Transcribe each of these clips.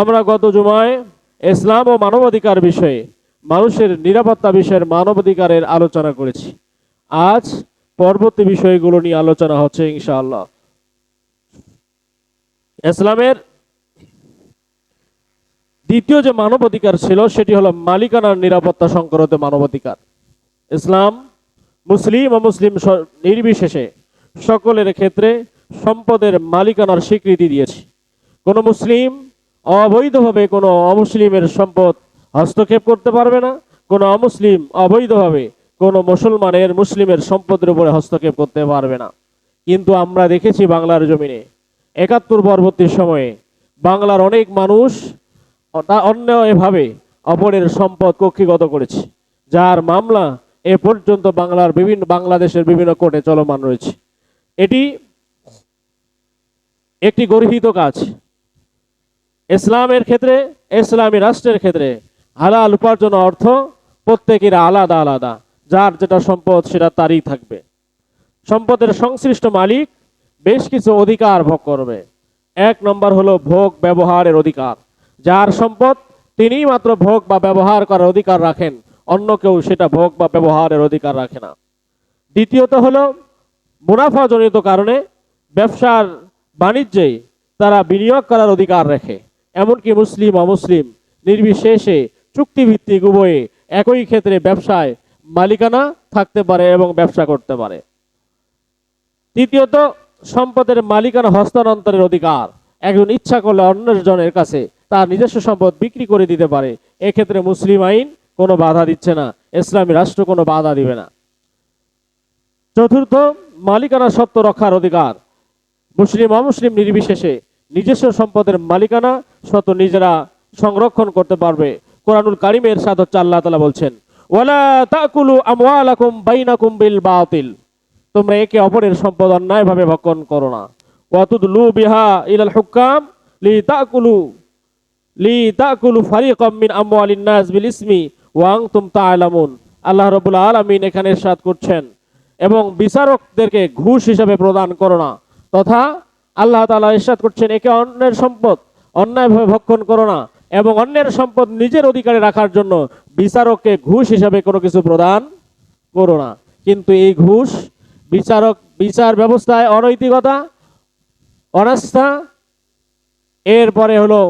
আমরা গত জুমায় ইসলাম ও মানবাধিকার বিষয়ে, মানুষের নিরাপত্তা বিষয়ের মানবাধিকারের আলোচনা করেছি। আজ পরবর্তী বিষয়গুলো নিয়ে আলোচনা হচ্ছে ইনশাআল্লাহ। ইসলামের দ্বিতীয় যে মানবাধিকার ছিল, সেটি হলো মালিকানার নিরাপত্তা সংক্রান্ত মানবাধিকার। ইসলাম মুসলিম ও মুসলিম নির্বিশেষে সকলের ক্ষেত্রে সম্পদের মালিকানার স্বীকৃতি দিয়েছে। কোনো মুসলিম অবৈধভাবে কোনো অমুসলিমের সম্পদ হস্তক্ষেপ করতে পারবে না, কোনো অমুসলিম অবৈধভাবে কোনো মুসলমানের মুসলিমের সম্পদের উপরে হস্তক্ষেপ করতে পারবে না। কিন্তু আমরা দেখেছি বাংলার জমিনে একাত্তর পরবর্তী সময়ে বাংলার অনেক মানুষ তা অন্যায়ভাবে অপরের সম্পদ কক্ষিগত করেছে, যার মামলা এ পর্যন্ত বাংলার বিভিন্ন, বাংলাদেশের বিভিন্ন কোর্টে চলমান রয়েছে। এটি একটি গর্হিত কাজ। ইসলামের ক্ষেত্রে, ইসলামী রাষ্ট্রের ক্ষেত্রে হালাল উপার্জন অর্থ প্রত্যেকের আলাদা আলাদা। যার যেটা সম্পদ, সেটা তারই থাকবে। সম্পদের সংশ্লিষ্ট মালিক বেশ কিছু অধিকার ভোগ করবে। এক নম্বর হলো ভোগ ব্যবহারের অধিকার। যার সম্পদ, তিনিই মাত্র ভোগ বা ব্যবহার করার অধিকার রাখেন। অন্য কেউ সেটা ভোগ বা ব্যবহারের অধিকার রাখে না। দ্বিতীয়ত হলো মুনাফাজনিত কারণে ব্যবসার বাণিজ্যে তারা বিনিয়োগ করার অধিকার রাখে। এমনকি মুসলিম, অমুসলিম, নির্বিশেষে চুক্তিভিত্তিক উভয়ে একই ক্ষেত্রে ব্যবসায় মালিকানা থাকতে পারে এবং ব্যবসা করতে পারে। তৃতীয়ত, সম্পদের মালিকানা হস্তান্তরের অধিকার। একজন ইচ্ছা করলে অন্য জনের কাছে তার নিজস্ব সম্পদ বিক্রি করে দিতে পারে। এক্ষেত্রে মুসলিম আইন কোনো বাধা দিচ্ছে না, ইসলামী রাষ্ট্র কোনো বাধা দিবে না। চতুর্থ, মালিকানা সত্ত্ব রক্ষার অধিকার। মুসলিম, অমুসলিম নির্বিশেষে নিজস্ব সম্পদের মালিকানা সত্ত্ব নিজেরা সংরক্ষণ করতে পারবে। কোরআনুল কারিমের সাথ হচ্ছে আল্লাহ তালা বলছেন, ওয়ালা তাকুলু আমওয়ালাকুম বাইনাকুম বিল বাতিল। তোমরা একে অপরের সম্পদ অন্যায়ভাবে ভক্ষণ করো না। ওয়াতুদলু বিহা ইলাল হুকাম লি তাকুলু লি তাকুলু ফারিকাম মিন আমওয়ালিন নাস বিল ইসমি ওয়া আনতুম তা'লামুন আল্লাহ রাব্বুল আলামিন এখানে ইরশাদ করছেন, এবং বিচারকদেরকে ঘুষ হিসাবে প্রদান করো না, তথা আল্লাহ তাআলা ইরশাদ করছেন, একে অন্যের সম্পদ। অন্যায়ভাবে ভক্ষণ করো না, এবং অন্যের সম্পদ নিজের অধিকারে রাখার জন্য বিচারককে ঘুষ হিসাবে কোনো কিছু প্রদান করো না। কিন্তু এই ঘুষ বিচারক, বিচার ব্যবস্থায় অনৈতিকতা, অনাস্থা, এরপরে হলো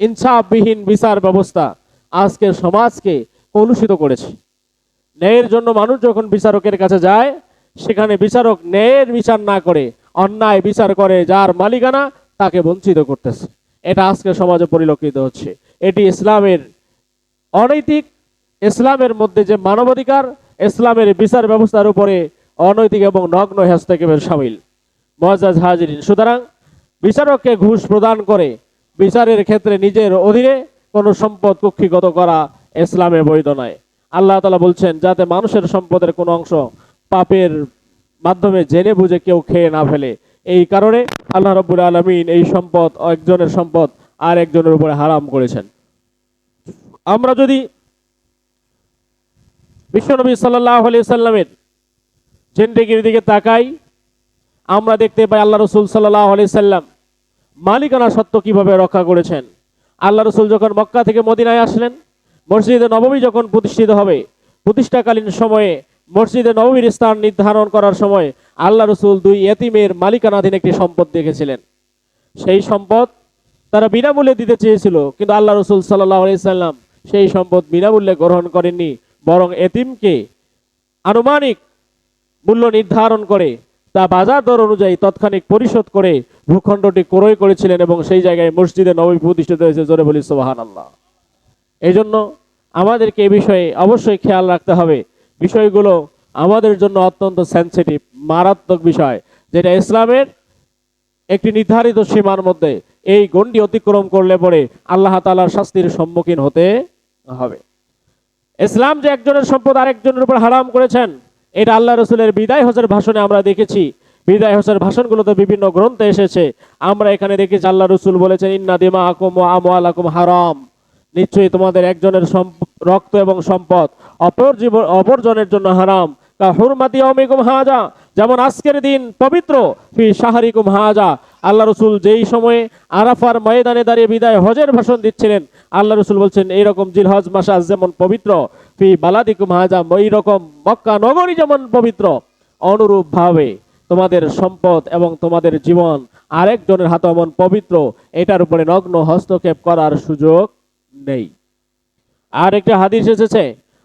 ইনসাফবিহীন বিচার ব্যবস্থা আজকের সমাজকে কলুষিত করেছে। ন্যায়ের জন্য মানুষ যখন বিচারকের কাছে যায়, সেখানে বিচারক ন্যায়ের বিচার না করে অন্যায় বিচার করে যার মালিকানা তাকে বঞ্চিত করতেছে। এটা আজকে সমাজে পরিলক্ষিত হচ্ছে। এটি ইসলামের অনৈতিক, ইসলামের মধ্যে যে মানবাধিকার, ইসলামের বিচার ব্যবস্থার উপরে অনৈতিক এবং নগ্ন হস্তক্ষেপের সামিল। মজাজ হাজিরিন। সুতরাং বিচারককে ঘুষ প্রদান করে বিচারের ক্ষেত্রে নিজের অধীনে কোনো সম্পদ কক্ষিগত করা ইসলামে বৈধ নয়। আল্লাহ তালা বলছেন, যাতে মানুষের সম্পদের কোনো অংশ পাপের মাধ্যমে জেনে বুঝে কেউ খেয়ে না ফেলে। এই কারণে আল্লাহ রব্বুল আলমিন এই সম্পদ, একজনের সম্পদ আর একজনের উপরে হারাম করেছেন। আমরা যদি বিশ্বনবী সাল্লাহ আলি সাল্লামের জেন্ডেগির দিকে তাকাই, আমরা দেখতে পাই আল্লাহ রসুল সাল্লাহ আলি সাল্লাম মালিকানা সত্য কীভাবে রক্ষা করেছেন। আল্লাহ রসুল যখন মক্কা থেকে মদিনায় আসলেন, মসজিদে নবমী যখন প্রতিষ্ঠিত হবে, প্রতিষ্ঠাকালীন সময়ে মসজিদে নবমীর স্থান নির্ধারণ করার সময় আল্লাহ রসুল দুই এতিমের মালিকানাধীন একটি সম্পদ দেখেছিলেন। সেই সম্পদ তারা বিনামূল্যে দিতে চেয়েছিল, কিন্তু আল্লাহ রসুল সাল্লাহ সাল্লাম সেই সম্পদ বিনামূল্যে গ্রহণ করেননি, বরং এতিমকে আনুমানিক মূল্য নির্ধারণ করে, তা বাজার দর অনুযায়ী তৎক্ষণিক পরিশোধ করে ভূখণ্ডটি ক্রয় করেছিলেন এবং সেই জায়গায় মসজিদে নবী প্রতিষ্ঠিত হয়েছে, জোরে বলি সোহান আল্লাহ এই জন্য আমাদেরকে এ বিষয়ে অবশ্যই খেয়াল রাখতে হবে। বিষয়গুলো আমাদের জন্য অত্যন্ত সেন্সিটিভ মারাত্মক বিষয়, যেটা ইসলামের একটি নির্ধারিত সীমার মধ্যে এই গণ্ডি অতিক্রম করলে পরে আল্লাহ তালার শাস্তির সম্মুখীন হতে হবে। ইসলাম যে একজনের সম্পদ আরেকজনের উপর হারাম করেছেন, এটা আল্লাহ রসুলের বিদায় হজের ভাষণে আমরা দেখেছি। বিদায় হজের ভাষণগুলোতে বিভিন্ন গ্রন্থে এসেছে। আমরা এখানে দেখেছি আল্লাহ রসুল বলেছেন, ইন্না দিমা আকুম ও আমওয়ালাকুম হারাম। নিশ্চয়ই তোমাদের একজনের রক্ত এবং সম্পদ অপর জীবন অপরজনের জন্য হারাম। কা হুরমাতি অমিকুম হাজা, যেমন আজকের দিন পবিত্র, ফি সাহারিকুম হাজা। আল্লাহ রসুল যেই সময়ে আরাফার ময়দানে দাঁড়িয়ে বিদায় হজের ভাষণ দিচ্ছিলেন, আল্লাহ রসুল বলছেন, এইরকম জিলহজ মাসাজ যেমন পবিত্র, ফি বালাদিকুম হাজাম ওই রকম মক্কা নগরী যেমন পবিত্র। অনুরূপ ভাবে তোমাদের সম্পদ এবং তোমাদের জীবন আরেকজনের হাতে এমন পবিত্র, এটার উপরে নগ্ন হস্তক্ষেপ করার সুযোগ নেই। আর একটা হাদিস এসেছে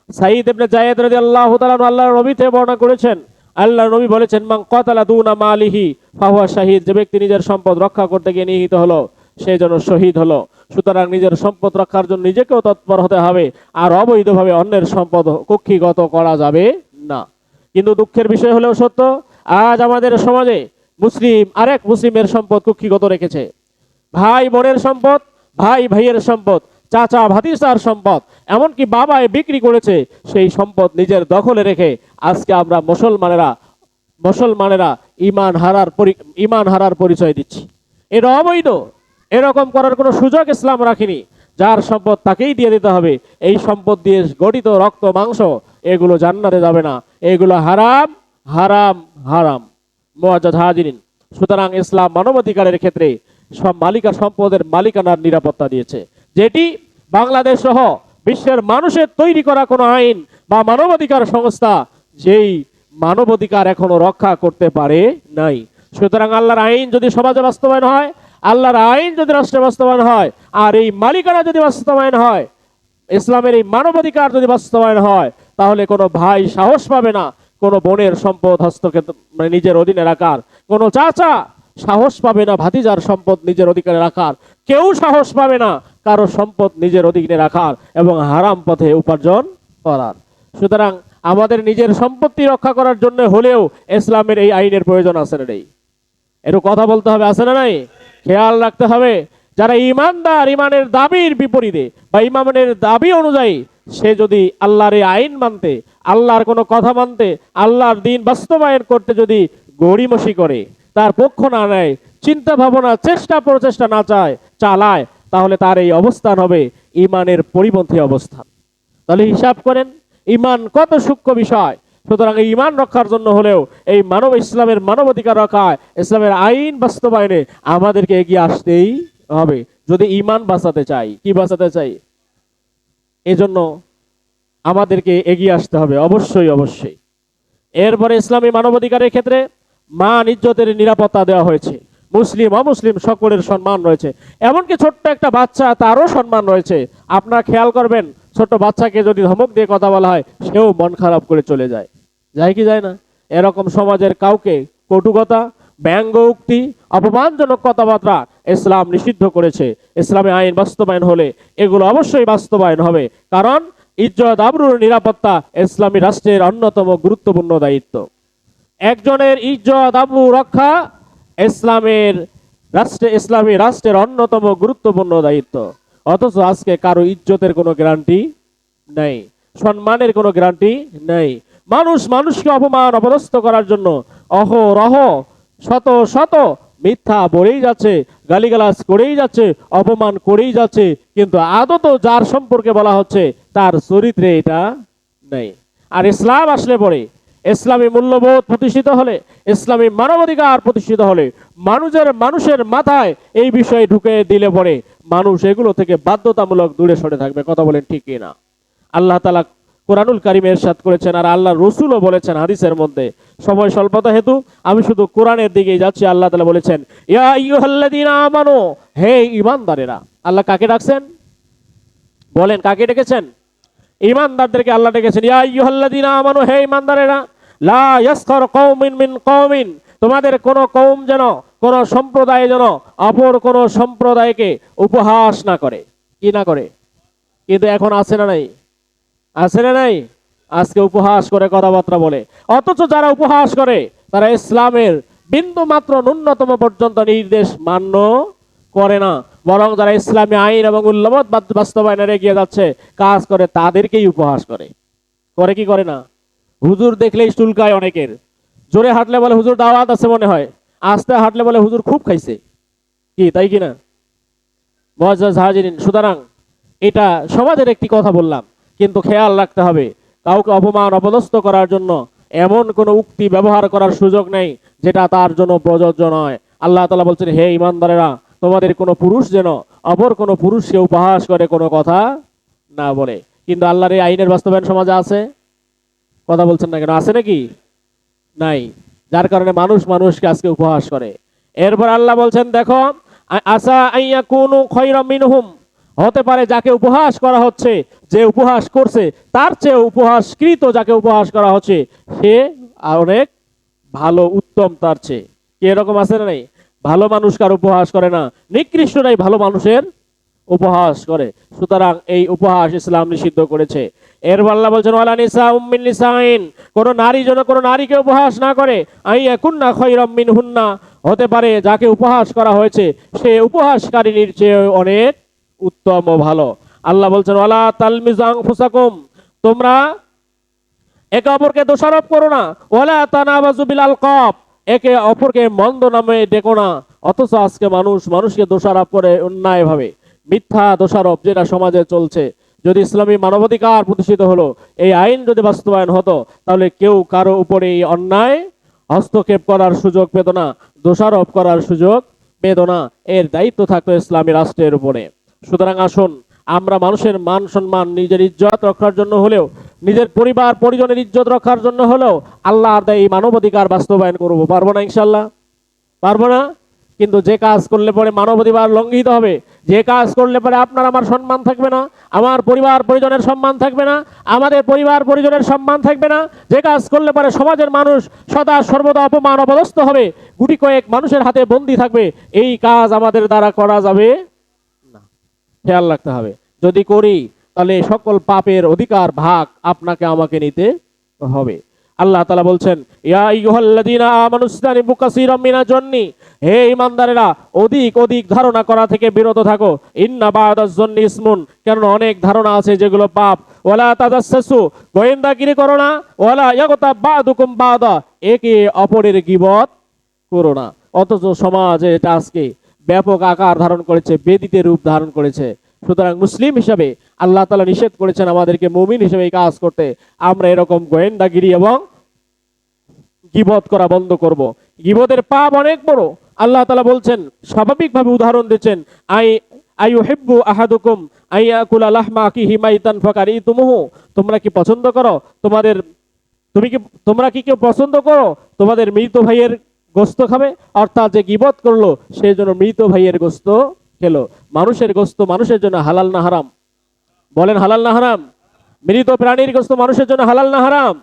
সাইদ ইবনে জায়েদ রাদিয়াল্লাহু তাআলা আল্লাহর নবী থেকে বর্ণনা করেছেন। আল্লাহর নবী বলেছেন, মান কাতালা দুনা মালিহি, ফাহুয়া শাহিদ। যে ব্যক্তি নিজের সম্পদ রক্ষা করতে গিয়ে নিহিত হলো, সে যেন শহীদ হলো। সুতরাং নিজের সম্পদ রক্ষার জন্য নিজেকেও তৎপর হতে হবে, আর অবৈধভাবে অন্যের সম্পদ কক্ষিগত করা যাবে না। কিন্তু দুঃখের বিষয় হলেও সত্য, আজ আমাদের সমাজে মুসলিম, আরেক মুসলিমের সম্পদ কক্ষিগত রেখেছে। ভাই বোনের সম্পদ, ভাই ভাইয়ের সম্পদ চাচা ভাতিসার সম্পদ, এমনকি বাবায় বিক্রি করেছে, সেই সম্পদ নিজের দখলে রেখে আজকে আমরা মুসলমানেরা মুসলমানেরা ইমান হারার ইমান হারার পরিচয় দিচ্ছি। এটা অবৈধ, এরকম করার কোনো সুযোগ ইসলাম রাখিনি। যার সম্পদ তাকেই দিয়ে দিতে হবে, এই সম্পদ দিয়ে গঠিত রক্ত, মাংস, এগুলো জান্নাতে যাবে না। এগুলো হারাম হারাম হারাম। মোয়াজ্জাদ হাজিরিন, সুতরাং ইসলাম মানবাধিকারের ক্ষেত্রে সব মালিকা সম্পদের মালিকানার নিরাপত্তা দিয়েছে। যেটি বাংলাদেশ সহ বিশ্বের মানুষের তৈরি করা কোনো আইন বা মানবাধিকার সংস্থা, যেই মানবাধিকার এখনও রক্ষা করতে পারে নাই। সুতরাং আল্লাহর আইন যদি সমাজে বাস্তবায়ন হয়, আল্লাহর আইন যদি রাষ্ট্রে বাস্তবায়ন হয়, আর এই মালিকানা যদি বাস্তবায়ন হয়, ইসলামের এই মানবাধিকার যদি বাস্তবায়ন হয়, তাহলে কোনো ভাই সাহস পাবে না, কোনো বোনের সম্পদ হস্তক্ষেপ মানে নিজের অধীনে রাখার কোনো চাচা সাহস পাবে না ভাতিজার সম্পদ নিজের অধিকারে রাখার। কেউ সাহস পাবে না কারও সম্পদ নিজের অধিকারে রাখার এবং হারাম পথে উপার্জন করার। সুতরাং আমাদের নিজের সম্পত্তি রক্ষা করার জন্য হলেও ইসলামের এই আইনের প্রয়োজন আছে না নেই। একটু কথা বলতে হবে, আছে না নাই? খেয়াল রাখতে হবে, যারা ইমানদার, ইমানের দাবির বিপরীতে বা ইমানের দাবি অনুযায়ী সে যদি আল্লাহর এই আইন মানতে, আল্লাহর কোনো কথা মানতে, আল্লাহর দিন বাস্তবায়ন করতে যদি গড়িমসি করে তার পক্ষ না নেয় চিন্তা ভাবনা চেষ্টা প্রচেষ্টা না চায়, চালায়, তাহলে তার এই অবস্থান হবে ইমানের পরিপন্থী অবস্থান। তাহলে হিসাব করেন, ইমান কত সূক্ষ্ম বিষয়। সুতরাং এই ইমান রক্ষার জন্য হলেও এই মানব ইসলামের মানবাধিকার রক্ষায়, ইসলামের আইন বাস্তবায়নে আমাদেরকে এগিয়ে আসতেই হবে। যদি ইমান বাঁচাতে চাই, কি বাঁচাতে চাই? এজন্য আমাদেরকে এগিয়ে আসতে হবে, অবশ্যই অবশ্যই। এরপরে ইসলামী মানবাধিকারের ক্ষেত্রে মান ইজ্জতের নিরাপত্তা দেওয়া হয়েছে। মুসলিম, অমুসলিম সকলের সম্মান রয়েছে। এমনকি ছোট্ট একটা বাচ্চা, তারও সম্মান রয়েছে। আপনারা খেয়াল করবেন, ছোট্ট বাচ্চাকে যদি ধমক দিয়ে কথা বলা হয়, সেও মন খারাপ করে চলে যায়। যায় কি যায় না? এরকম সমাজের কাউকে কটুকতা, ব্যঙ্গ উক্তি, অপমানজনক কথাবার্তা ইসলাম নিষিদ্ধ করেছে। ইসলামে আইন বাস্তবায়ন হলে এগুলো অবশ্যই বাস্তবায়ন হবে। কারণ, ইজ্জত, আবরুর নিরাপত্তা ইসলামী রাষ্ট্রের অন্যতম গুরুত্বপূর্ণ দায়িত্ব। একজনের ইজ্জত আবরু রক্ষা ইসলামের রাষ্ট্রে, ইসলামী রাষ্ট্রের অন্যতম গুরুত্বপূর্ণ দায়িত্ব। অথচ আজকে কারও ইজ্জতের কোনো গ্যারান্টি নেই, সম্মানের কোনো গ্যারান্টি নেই। মানুষ মানুষকে অপমান, অপদস্থ করার জন্য অহরহ, শত শত মিথ্যা বলেই যাচ্ছে, গালিগালাজ করেই যাচ্ছে, অপমান করেই যাচ্ছে, কিন্তু আদত যার সম্পর্কে বলা হচ্ছে, তার চরিত্রে এটা নেই। আর ইসলাম আসলে পরে ইসলামী মূল্যবোধ প্রতিষ্ঠিত হলে, ইসলামী মানবাধিকার প্রতিষ্ঠিত হলে, মানুষের মানুষের মাথায় এই বিষয়ে ঢুকে দিলে পরে মানুষ এগুলো থেকে বাধ্যতামূলক দূরে সরে থাকবে। কথা বলেন ঠিক না আল্লাহ তালা কোরআনুল কারিম এরশাদ করেছেন আর আল্লাহ রসুলও বলেছেন হাদিসের মধ্যে। সময় স্বল্পতা হেতু, আমি শুধু কোরআনের দিকেই যাচ্ছি, আল্লাহ তালা বলেছেন হে ইমানদারেরা আল্লাহ কাকে ডাকছেন? বলেন, কাকে ডেকেছেন? ইমানদারদেরকে আল্লাহ ডেকেছেন, ইয়া ইয়ুহাল্লাযীনা আমানু, হে ইমানদারেরা, লা ইয়াসখার কওমিন মিন কওমিন, তোমাদের কোন কওম যেন, কোন সম্প্রদায় যেন অপর কোন সম্প্রদায়কে উপহাস না করে। কি না করে? কিন্তু এখন আছে না নাই? আছে না নাই? আজকে উপহাস করে কথাবার্তা বলে। অথচ যারা উপহাস করে, তারা ইসলামের বিন্দু মাত্র ন্যূনতম পর্যন্ত নির্দেশ মান্য করে না। বরং যারা ইসলামী আইন এবং উল্লমত বাস্তবায়নের এগিয়ে যাচ্ছে, কাজ করে তাদেরকেই উপহাস করে। করে কি করে না? হুজুর দেখলেই চুলকায় অনেকের। জোরে হাঁটলে বলে, হুজুর, দাওয়াত আছে মনে হয়। আস্তে হাঁটলে বলে, হুজুর, খুব খাইছে। কি, তাই কি না? মজাজ হাজিরিন, সুতরাং এটা সমাজের একটি কথা বললাম, কিন্তু খেয়াল রাখতে হবে, কাউকে অপমান, অপদস্থ করার জন্য এমন কোনো উক্তি ব্যবহার করার সুযোগ নেই, যেটা তার জন্য প্রযোজ্য নয়। আল্লাহ তালা বলছেন, হে ইমানদারেরা তোমাদের কোনো পুরুষ যেন অপর কোনো পুরুষকে উপহাস করে কোনো কথা না বলে। কিন্তু আল্লাহর এই আইনের বাস্তবায়ন সমাজে আছে? কথা বলছেন না কেন? আছে নাকি? নাই। যার কারণে মানুষ মানুষকে আজকে উপহাস করে। এরপর আল্লাহ বলছেন, দেখো আসা আইয়া কোন খৈরম মিনহুম। হতে পারে যাকে উপহাস করা হচ্ছে, যে উপহাস করছে, তার চেয়ে উপহাসকৃত যাকে উপহাস করা হচ্ছে, সে অনেক ভালো, উত্তম তার চেয়ে। এরকম আছে না নাই? ভালো মানুষ কার উপহাস করে না? নিকৃষ্টরাই ভালো মানুষের উপহাস করে। সুতরাং এই উপহাস ইসলাম নিষিদ্ধ করেছে। এর আল্লাহ বলছেন, ওয়ালা নিসা উম্মিন নিসাইন, কোন নারী যেন কোন নারীকে উপহাস না করে আইয়া কুন্না খৈরম মিন হুন্না হতে পারে যাকে উপহাস করা হয়েছে, সে উপহাসকারিনীর চেয়ে অনেক উত্তম ও ভালো। আল্লাহ বলছেন, ওয়ালা তালমিজাং ফুসাকুম তোমরা একে অপরকে দোষারোপ করো না। ওয়ালা তানাবাজু বিল আলকাব একে অপরকে মন্দ নামে ডেকো না, অথচ আজকে মানুষ মানুষকে দোষারোপ করে অন্যায় ভাবে মিথ্যা দোষারোপ যেটা সমাজে চলছে। যদি ইসলামী মানবাধিকার প্রতিষ্ঠিত হলো, এই আইন যদি বাস্তবায়ন হতো, তাহলে কেউ কারও উপরে এই অন্যায়, হস্তক্ষেপ করার সুযোগ পেত না, দোষারোপ করার সুযোগ পেত না। এর দায়িত্ব থাকতো ইসলামী রাষ্ট্রের উপরে। সুতরাং আসুন আমরা মানুষের মান সম্মান নিজের ইজ্জত রক্ষার জন্য হলেও, নিজের পরিবার, পরিজনের ইজ্জত রক্ষার জন্য হলেও আল্লাহর দেয় এই মানবাধিকার বাস্তবায়ন করব। পারব না ইনশাল্লাহ পারব না? কিন্তু যে কাজ করলে পরে মানবাধিকার লঙ্ঘিত হবে, যে কাজ করলে পরে আপনার আমার সম্মান থাকবে না, আমার পরিবার, পরিজনের সম্মান থাকবে না, আমাদের পরিবার, পরিজনের সম্মান থাকবে না, যে কাজ করলে পরে সমাজের মানুষ সদা সর্বদা অপমান অপদস্থ হবে, গুটি কয়েক মানুষের হাতে বন্দী থাকবে, এই কাজ আমাদের দ্বারা করা যাবে না। খেয়াল রাখতে হবে। যদি করি, তাহলে সকল পাপের অধিকার ভাগ আপনাকে আমাকে নিতে হবে। আল্লাহ তালা বলছেন, ইয়া কাসীরাম মিনাজ জন্নি, হে ইমানদারেরা অধিক অধিক ধারণা করা থেকে বিরত থাকো। ইন্না বাদাজ জন্নি ইসমুন কারণ অনেক ধারণা আছে যেগুলো পাপ। ওয়ালা তাজাসসু গোয়েন্দাগিরি করো না। ওয়ালা ইয়াগতা বাদুকুম বাদা, একে অপরের গিবত করো না। অথচ সমাজে এটা আজকে ব্যাপক আকার ধারণ করেছে, বেদিতে রূপ ধারণ করেছে। সুতরাং মুসলিম হিসাবে আল্লাহ তালা নিষেধ করেছেন আমাদেরকে মুমিন হিসেবে এই কাজ করতে। আমরা এরকম গোয়েন্দাগিরি এবং গিবত করা বন্ধ করব। গিবতের পাপ অনেক বড়। আল্লাহ তালা বলছেন, স্বাভাবিকভাবে উদাহরণ দিচ্ছেন, আই আইউ হেব্বু আহাদুকুম আইয়াকুল কি হিমাইতান তুমুহু তোমরা কি পছন্দ করো? তোমাদের, তুমি কি, তোমরা কি কেউ পছন্দ করো? তোমাদের মৃত ভাইয়ের গোস্ত খাবে? অর্থাৎ যে গিবত করল সেই জন্য মৃত ভাইয়ের গোস্ত খেলো মানুষের গোস্ত মানুষের জন্য হালাল না হারাম? বলেন হালাল না হারাম? মৃত প্রাণীর গোস্ত মানুষের জন্য হালাল না হারাম?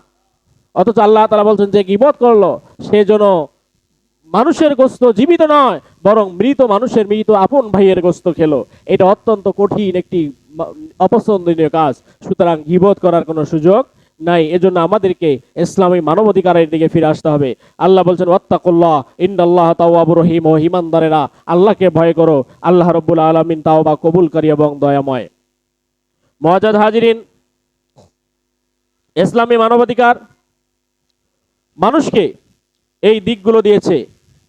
অথচ আল্লাহ তারা বলছেন যে গিবত করল, সে জন্য মানুষের গোস্ত জীবিত নয়, বরং মৃত মানুষের মৃত আপন ভাইয়ের গোস্ত খেলো। এটা অত্যন্ত কঠিন একটি অপছন্দনীয় কাজ। সুতরাং গিবত করার কোনো সুযোগ নাই। এজন্য আমাদেরকে ইসলামী মানবাধিকারের দিকে ফিরে আসতে হবে। আল্লাহ বলছেন, ওয়াত্তাকুল্লাহ ইন্দাল্লাহ তাওয়াবুর রহিম ও হিমানদারেরা আল্লাহকে ভয় করো। আল্লাহ রব্বুল আলমিন তাওবা কবুলকারী এবং দয়াময়। মহাজাদ হাজিরিন, ইসলামী মানবাধিকার মানুষকে এই দিকগুলো দিয়েছে।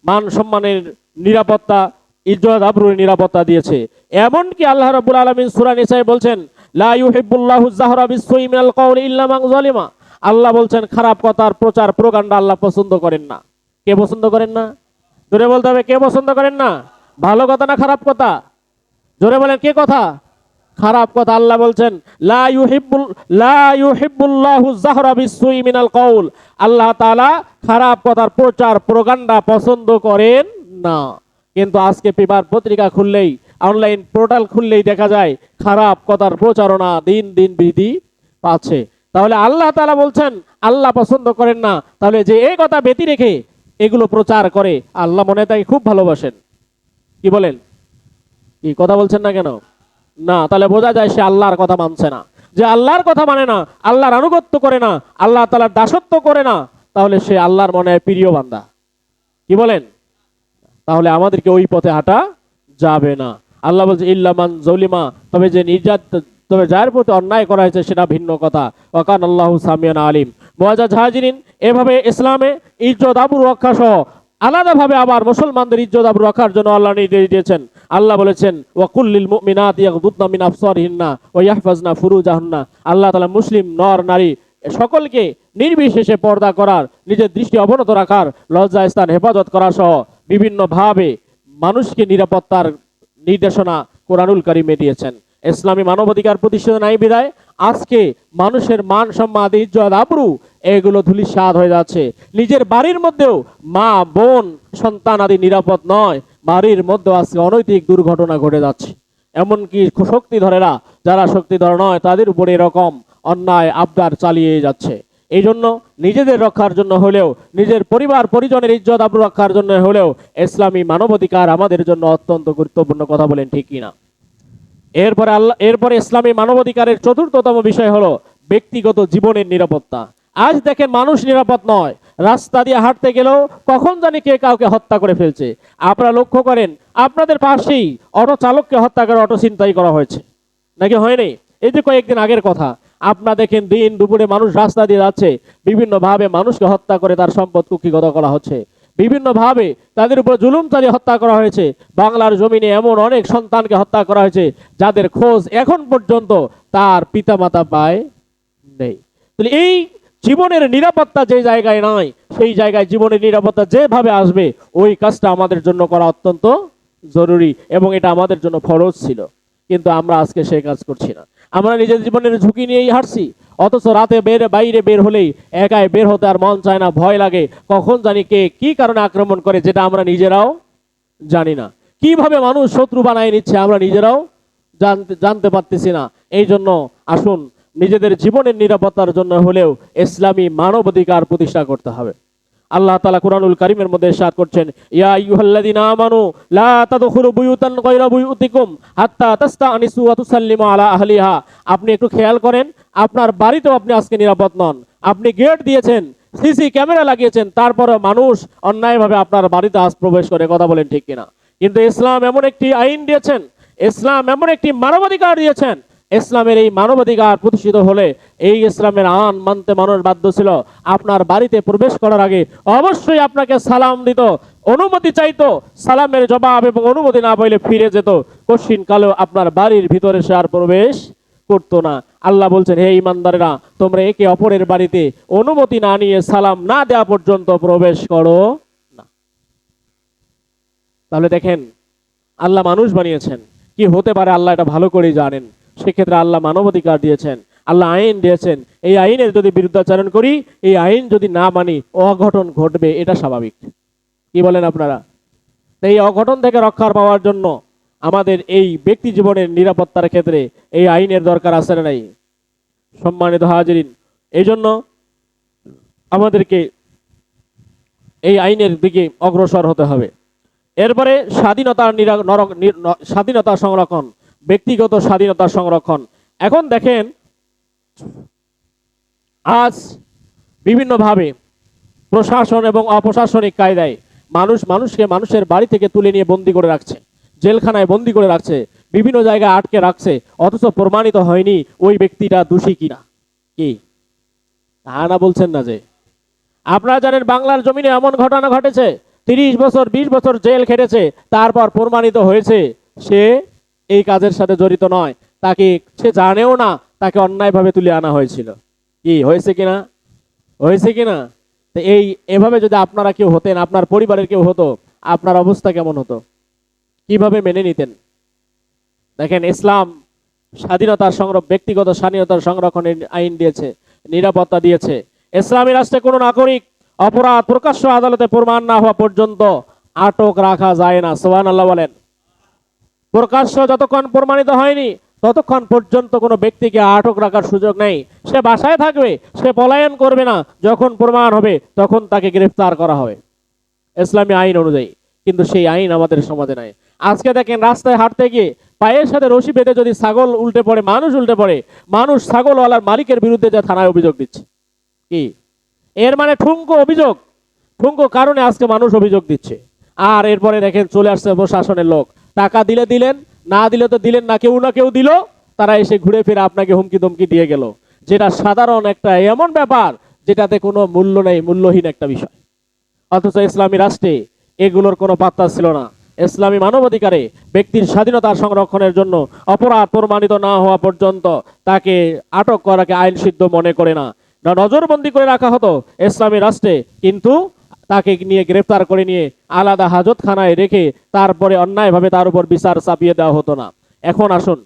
মান সম্মানের নিরাপত্তা, ইজ্জত, আবরুর নিরাপত্তা দিয়েছে। এমনকি আল্লাহ রাব্বুল আলামিন সূরা নিসায় বলছেন লা ইউহিব্বুল্লাহু যাহরা বিসসুই মিনাল কওলি ইল্লা মান যালিমা। আল্লাহ বলছেন, খারাপ কথার প্রচার প্রোগান্ডা আল্লাহ পছন্দ করেন না। কে পছন্দ করেন না? জোরে বলতে হবে, কে পছন্দ করেন না? ভালো কথা না খারাপ কথা? জোরে বলেন, কে কথা? খারাপ কথা আল্লাহ বলছেন, লা ইউহিব্বুল, লা ইউহিব্বুল্লাহু যাহরা বিসসুই মিনাল কওল। আল্লাহ তাআলা খারাপ কথার প্রচার প্রোগান্ডা পছন্দ করেন না। কিন্তু আজকে পেপার পত্রিকা খুললেই অনলাইন পোর্টাল খুললেই দেখা যায় খারাপ কথার প্রচারণা দিন দিন বৃদ্ধি পাচ্ছে। তাহলে আল্লাহ তালা বলছেন, আল্লাহ পছন্দ করেন না, তাহলে যে এই কথা ব্যতি রেখে এগুলো প্রচার করে, আল্লাহ মনে তাকে খুব ভালোবাসেন। কি বলেন? কি কথা বলছেন না কেন? না, তাহলে বোঝা যায় সে আল্লাহর কথা মানছে না। যে আল্লাহর কথা মানে না, আল্লাহর আনুগত্য করে না, আল্লাহ তালার দাসত্ব করে না, তাহলে সে আল্লাহর মনে প্রিয় বান্দা। কি বলেন? তাহলে আমাদেরকে ওই পথে হাঁটা যাবে না। আল্লাহ বলছে ইল্লামান জলিমা। তবে যে নির্যাত, তবে যার প্রতি অন্যায় করা হয়েছে সেটা ভিন্ন কথা। ওকান আল্লাহ সামিয়ান আলিম। মোয়াজা জাহাজিরিন এভাবে ইসলামে ইজ্জত আবুর রক্ষা সহ আলাদাভাবে আবার মুসলমানদের ইজ্জত আবু রক্ষার জন্য আল্লাহ নির্দেশ দিয়েছেন। আল্লাহ বলেছেন ওয়াকুল্লিল মুমিনাত ইয়াগদুদনা মিন আবসারিহিন্না ওয়া ইয়াহফাজনা ফুরুজাহুন্না। আল্লাহ তাআলা মুসলিম, নর, নারী, সকলকে নির্বিশেষে পর্দা করার, নিজের দৃষ্টি অবনত রাখার লজ্জা স্থান হেফাজত করা সহ বিভিন্নভাবে মানুষকে নিরাপত্তার নির্দেশনা কোরআনুল কারিমে দিয়েছেন। ইসলামী মানবাধিকার প্রতিষ্ঠিত নাই বিদায় আজকে মানুষের মান সম্মান, ইজ্জত, আবরু, এগুলো ধুলিস্বাদ হয়ে যাচ্ছে। নিজের বাড়ির মধ্যেও মা, বোন, সন্তান আদি নিরাপদ নয়। বাড়ির মধ্যেও আজকে অনৈতিক দুর্ঘটনা ঘটে যাচ্ছে। এমনকি শক্তিধরেরা, যারা শক্তিধর নয়, তাদের উপরে এরকম অন্যায় আবদার চালিয়ে যাচ্ছে। এই জন্য নিজেদের রক্ষার জন্য হলেও, নিজের পরিবার, পরিজনের ইজ্জত, আবরু রক্ষার জন্য হলেও ইসলামী মানবাধিকার আমাদের জন্য অত্যন্ত গুরুত্বপূর্ণ কথা বলেন ঠিক কিনা। এরপরে আল্লাহ, এরপরে ইসলামী মানবাধিকারের চতুর্থতম বিষয় হলো ব্যক্তিগত জীবনের নিরাপত্তা। আজ দেখেন মানুষ নিরাপদ নয়। রাস্তা দিয়ে হাঁটতে গেলেও কখন জানি কে কাউকে হত্যা করে ফেলছে। আপনারা লক্ষ্য করেন, আপনাদের পাশেই অটো চালককে হত্যা করে অটো ছিনতাই করা হয়েছে। নাকি হয়নি? এই যে কয়েকদিন আগের কথা আপনারা দেখেন দিন দুপুরে মানুষ রাস্তা দিয়ে যাচ্ছে, বিভিন্নভাবে মানুষকে হত্যা করে তার সম্পদ কুক্ষিগত করা হচ্ছে। বিভিন্নভাবে তাদের উপর জুলুম চালিয়ে হত্যা করা হয়েছে। বাংলার জমিনে এমন অনেক সন্তানকে হত্যা করা হয়েছে, যাদের খোঁজ এখন পর্যন্ত তার পিতামাতা পায় নেই। তাহলে এই জীবনের নিরাপত্তা যে জায়গায় নয় সেই জায়গায় জীবনের নিরাপত্তা যেভাবে আসবে, ওই কাজটা আমাদের জন্য করা অত্যন্ত জরুরি এবং এটা আমাদের জন্য ফরজ ছিল। কিন্তু আমরা আজকে সেই কাজ করছি না। আমরা নিজের জীবনের ঝুঁকি নিয়েই হাঁটছি। অথচ রাতে বের, বাইরে বের হলেই একাই বের হতে আর মন চায় না, ভয় লাগে কখন জানি কে কি কারণে আক্রমণ করে যেটা আমরা নিজেরাও জানি না। কীভাবে মানুষ শত্রু বানায় নিচ্ছে আমরা নিজেরাও জানতে জানতে পারতেছি না। এই জন্য আসুন, নিজেদের জীবনের নিরাপত্তার জন্য হলেও ইসলামী মানবাধিকার প্রতিষ্ঠা করতে হবে। আল্লাহ তালা কুরআনুল কারীমের মধ্যে ইরশাদ করছেন, ইয়া আইয়ুহাল্লাযিনা আমানু, লা তাদখুলু বুয়ুতান গায়রা বুয়ুতিকুম হাত্তা তাস্তানিসু ওয়া তুসাল্লিমু আলা আহলিহা। আপনি একটু খেয়াল করেন, আপনার বাড়িতেও আপনি আজকে নিরাপদ নন। আপনি গেট দিয়েছেন সিসি ক্যামেরা লাগিয়েছেন তারপরে মানুষ অন্যায়ভাবে আপনার বাড়িতে আজ প্রবেশ করে কথা বলেন ঠিক কিনা। কিন্তু ইসলাম এমন একটি আইন দিয়েছেন, ইসলাম এমন একটি মানবাধিকার দিয়েছেন ইসলামের এই মানবাধিকার প্রতিষ্ঠিত হলে এই ইসলামের আন মানতে মানুষ বাধ্য ছিল। আপনার বাড়িতে প্রবেশ করার আগে অবশ্যই আপনাকে সালাম দিত, অনুমতি চাইতো, সালামের জবাব এবং অনুমতি না পাইলে ফিরে যেত। কশিন কালেও আপনার বাড়ির ভিতরে সে আর প্রবেশ করতো না। আল্লাহ বলছেন, হে ইমানদারেরা, তোমরা একে অপরের বাড়িতে অনুমতি না নিয়ে সালাম না দেওয়া পর্যন্ত প্রবেশ করো না। তাহলে দেখেন, আল্লাহ মানুষ বানিয়েছেন। কি হতে পারে আল্লাহ এটা ভালো করেই জানেন। সেক্ষেত্রে আল্লাহ মানবাধিকার দিয়েছেন, আল্লাহ আইন দিয়েছেন। এই আইনের যদি বিরুদ্ধাচরণ করি, এই আইন যদি না মানি, অঘটন ঘটবে, এটা স্বাভাবিক। কি বলেন আপনারা? এই অঘটন থেকে রক্ষার পাওয়ার জন্য আমাদের এই ব্যক্তি জীবনের নিরাপত্তার ক্ষেত্রে এই আইনের দরকার আছে না নাই? সম্মানিত হাজিরিন এই জন্য আমাদেরকে এই আইনের দিকে অগ্রসর হতে হবে। এরপরে স্বাধীনতার স্বাধীনতা সংরক্ষণ। ব্যক্তিগত স্বাধীনতা সংরক্ষণ। এখন দেখেন, আজ বিভিন্নভাবে প্রশাসন এবং অপ্রশাসনিক কায়দায় মানুষ মানুষকে মানুষের বাড়ি থেকে তুলে নিয়ে বন্দি করে রাখছে, জেলখানায় বন্দি করে রাখছে, বিভিন্ন জায়গায় আটকে রাখছে, অথচ প্রমাণিত হয়নি ওই ব্যক্তিটা দোষী কিনা। কি? তা না বলছেন না যে। আপনারা জানেন বাংলার জমিনে এমন ঘটনা ঘটেছে, তিরিশ বছর, বিশ বছর জেল খেটেছে, তারপর প্রমাণিত হয়েছে সে এই কাজের সাথে জড়িত নয়। তাকে সে জানেও না, তাকে অন্যায়ভাবে তুলে আনা হয়েছিল। কি, হয়েছে কিনা? হয়েছে কিনা? তো এই, এভাবে যদি আপনারা কেউ হতেন, আপনার পরিবারের কেউ হতো, আপনার অবস্থা কেমন হতো? কীভাবে মেনে নিতেন? দেখেন, ইসলাম স্বাধীনতার সংরক্ষণ, ব্যক্তিগত স্বাধীনতার সংরক্ষণের আইন দিয়েছে, নিরাপত্তা দিয়েছে। ইসলামী রাষ্ট্রে কোনো নাগরিক অপরাধ প্রকাশ্য আদালতে প্রমাণ না হওয়া পর্যন্ত আটক রাখা যায় না সোহান আল্লাহ বলেন। প্রকাশ্য যতক্ষণ প্রমাণিত হয়নি, ততক্ষণ পর্যন্ত কোনো ব্যক্তিকে আটক রাখার সুযোগ নেই। সে বাসায় থাকবে, সে পলায়ন করবে না। যখন প্রমাণ হবে, তখন তাকে গ্রেফতার করা হবে। ইসলামী আইন অনুযায়ী। কিন্তু সেই আইন আমাদের সমাজে নাই। আজকে দেখেন, রাস্তায় হাঁটতে গিয়ে পায়ের সাথে রশি বেঁধে যদি ছাগল উল্টে পড়ে, মানুষ উল্টে পড়ে, মানুষ ছাগলওয়ালার মালিকের বিরুদ্ধে যা থানায় অভিযোগ দিচ্ছে। কি? এর মানে ঠুঙ্কো অভিযোগ। ঠুঙ্কো কারণে আজকে মানুষ অভিযোগ দিচ্ছে। আর এরপরে দেখেন, চলে আসছে প্রশাসনের লোক। টাকা দিলে দিলেন, না দিলে তো দিলেন না, কেউ না কেউ দিল। তারা এসে ঘুরে ফিরে আপনাকে হুমকি ধমকি দিয়ে গেল। যেটা সাধারণ একটা এমন ব্যাপার, যেটাতে কোনো মূল্য নেই, মূল্যহীন একটা বিষয়। অথচ ইসলামী রাষ্ট্রে এগুলোর কোনো পাত্তা ছিল না। ইসলামী মানবাধিকারে ব্যক্তির স্বাধীনতা সংরক্ষণের জন্য অপরাধ প্রমাণিত না হওয়া পর্যন্ত তাকে আটক করাকে আইন সিদ্ধ মনে করে না নজরবন্দি করে রাখা হতো ইসলামী রাষ্ট্রে, কিন্তু তাকে নিয়ে গ্রেফতার করে নিয়ে আলাদা হাজতখানায় রেখে তারপরে অন্যায়ভাবে তার উপর বিচার চাপিয়ে দেওয়া হতো না। এখন আসুন,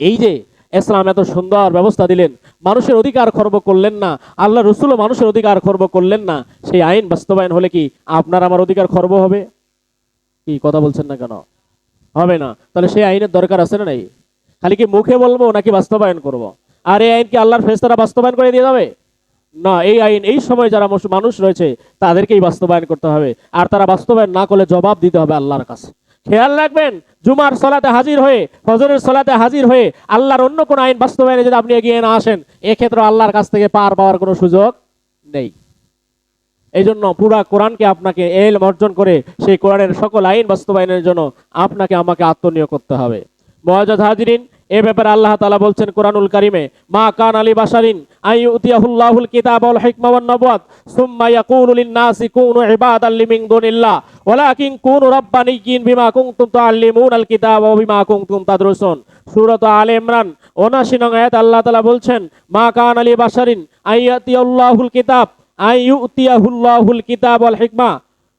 এই যে ইসলাম এত সুন্দর ব্যবস্থা দিলেন, মানুষের অধিকার খর্ব করলেন না, আল্লাহ রসুলও মানুষের অধিকার খর্ব করলেন না, সেই আইন বাস্তবায়ন হলে কি আপনার আমার অধিকার খর্ব হবে? কি কথা বলছেন না কেন? হবে না। তাহলে সেই আইনের দরকার আছে না নাই? খালি কি মুখে বলব নাকি বাস্তবায়ন করব। আর এই আইন কি আল্লাহর ফেরেশতারা বাস্তবায়ন করে দিয়ে যাবে? না, এই আইন, এই সময় যারা মানুষ রয়েছে, তাদেরকেই বাস্তবায়ন করতে হবে। আর তারা বাস্তবায়ন না করলে জবাব দিতে হবে আল্লাহর কাছে। খেয়াল রাখবেন, জুমার সলাতে হাজির হয়ে, ফজরের সলাতে হাজির হয়ে, আল্লাহর অন্য কোনো আইন বাস্তবায়নে যদি আপনি এগিয়ে না আসেন, এক্ষেত্রে আল্লাহর কাছ থেকে পার পাওয়ার কোনো সুযোগ নেই। এই জন্য পুরা কোরআনকে আপনাকে এল অর্জন করে, সেই কোরআনের সকল আইন বাস্তবায়নের জন্য আপনাকে আমাকে আত্মনিয়োগ করতে হবে। মহাজাদ হাজিরিন এ ব্যাপারে আল্লাহ তালা বলছেন কোরআনুল কারিমে, মা কান আলী বাসারিন আই উতিয়াহুল্লাহুল কিতাব ওয়াল হিকমা ওয়ান নবুয়াত, সুম্মা ইয়াকুলু লিন-নাসি কুনু ইবাদান লিমিন দুনিল্লাহ, ওয়ালাকিন কুনু রাব্বানিয়িন বিমা কুনতুম তুআল্লিমুনাল কিতাব ওয়া বিমা কুনতুম তাদরুসুন। সূরাত আলে ইমরান 79 নং আয়াত আল্লাহ তাআলা বলছেন, মা কান আলী বাশারিন আইয়াতিয়াহুল্লাহুল কিতাব আই ইউতিয়াহুল্লাহুল কিতাব ওয়াল হিকমা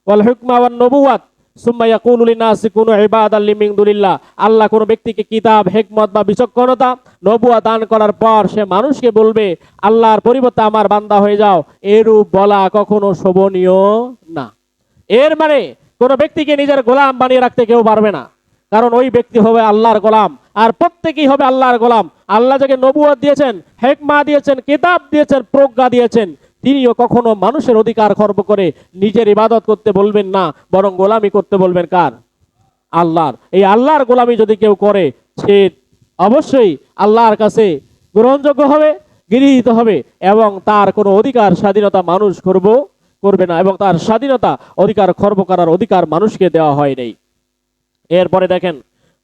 ওয়াল হিকমা ওয়ান নবুয়াত। সুম্মা ইয়াকুলু লিন-নাসি কুনু ইবাদান লিমিন দুনিল্লাহ আল্লাহ কোন ব্যক্তিকে কিতাব, হিকমত বা বিচক্ষণতা, নবুয়া দান করার পর সে মানুষকে বলবে, আল্লাহর পরিবর্তে আমার বান্দা হয়ে যাও। এরূপ বলা কখনো শোভনীয় না। এর মানে কোন ব্যক্তিকে নিজের গোলাম বানিয়ে রাখতে কেউ পারবে না। কারণ ওই ব্যক্তি হবে আল্লাহর গোলাম। আর প্রত্যেকেই হবে আল্লাহর গোলাম। আল্লাহ যাকে নবুয়া দিয়েছেন, হেকমা দিয়েছেন, কিতাব দিয়েছেন, প্রজ্ঞা দিয়েছেন। তিনিও কখনো মানুষের অধিকার খর্ব করে নিজের ইবাদত করতে বলবেন না, বরং গোলামি করতে বলবেন কার? আল্লাহর। এই আল্লাহর গোলামি যদি কেউ করে, সে অবশ্যই আল্লাহর কাছে গ্রহণযোগ্য হবে, গৃহীত হবে, এবং তার কোনো অধিকার, স্বাধীনতা মানুষ করব করবে না, এবং তার স্বাধীনতা অধিকার খর্ব করার অধিকার মানুষকে দেওয়া হয় নাই। এরপরে দেখেন,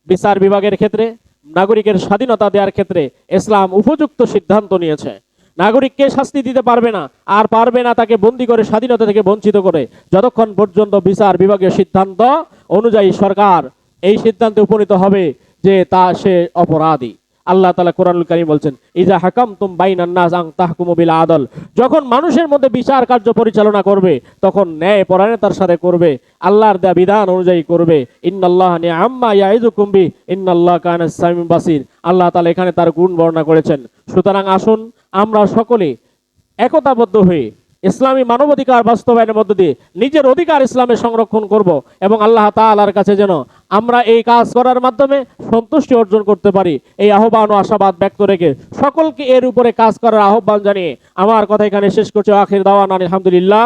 বিচার বিভাগের ক্ষেত্রে, নাগরিকের স্বাধীনতা দেওয়ার ক্ষেত্রে ইসলাম উপযুক্ত সিদ্ধান্ত নিয়েছে। নাগরিককে শাস্তি দিতে পারবে না, আর পারবে না তাকে বন্দি করে, স্বাধীনতা থেকে বঞ্চিত করে। যতক্ষণ পর্যন্ত বিচার বিভাগীয় সিদ্ধান্ত অনুযায়ী সরকার এই সিদ্ধান্তে উপনীত হবে যে তা সে অপরাধী। আল্লাহ তালা কোরআনুল কারীম বলছেন, ইজা হাকাম তুম বাইনান নাস আং তাহকুমু বিল আদল। যখন মানুষের মধ্যে বিচার কার্য পরিচালনা করবে, তখন ন্যায় পরায়ণতার সাথে করবে, আল্লাহর দেয়া বিধান অনুযায়ী করবে। ইন্নাল্লাহ নিআম্মা ইয়াইযুকুম বি ইন্নাল্লাহ কানা সামিউন বাসির। আল্লাহ তাআলা এখানে তার গুণ বর্ণনা করেছেন। সুতরাং আসুন আমরা সকলে একতাবদ্ধ হয়ে ইসলামী মানবাধিকার বাস্তবায়নের মধ্য দিয়ে নিজের অধিকার ইসলামে সংরক্ষণ করব এবং আল্লাহ তালার কাছে যেন আমরা এই কাজ করার মাধ্যমে সন্তুষ্টি অর্জন করতে পারি। এই আহ্বান ও আশাবাদ ব্যক্ত রেখে সকলকে এর উপরে কাজ করার আহ্বান জানিয়ে আমার কথা এখানে শেষ করছে। আখির দাওয়ান আলহামদুলিল্লাহ।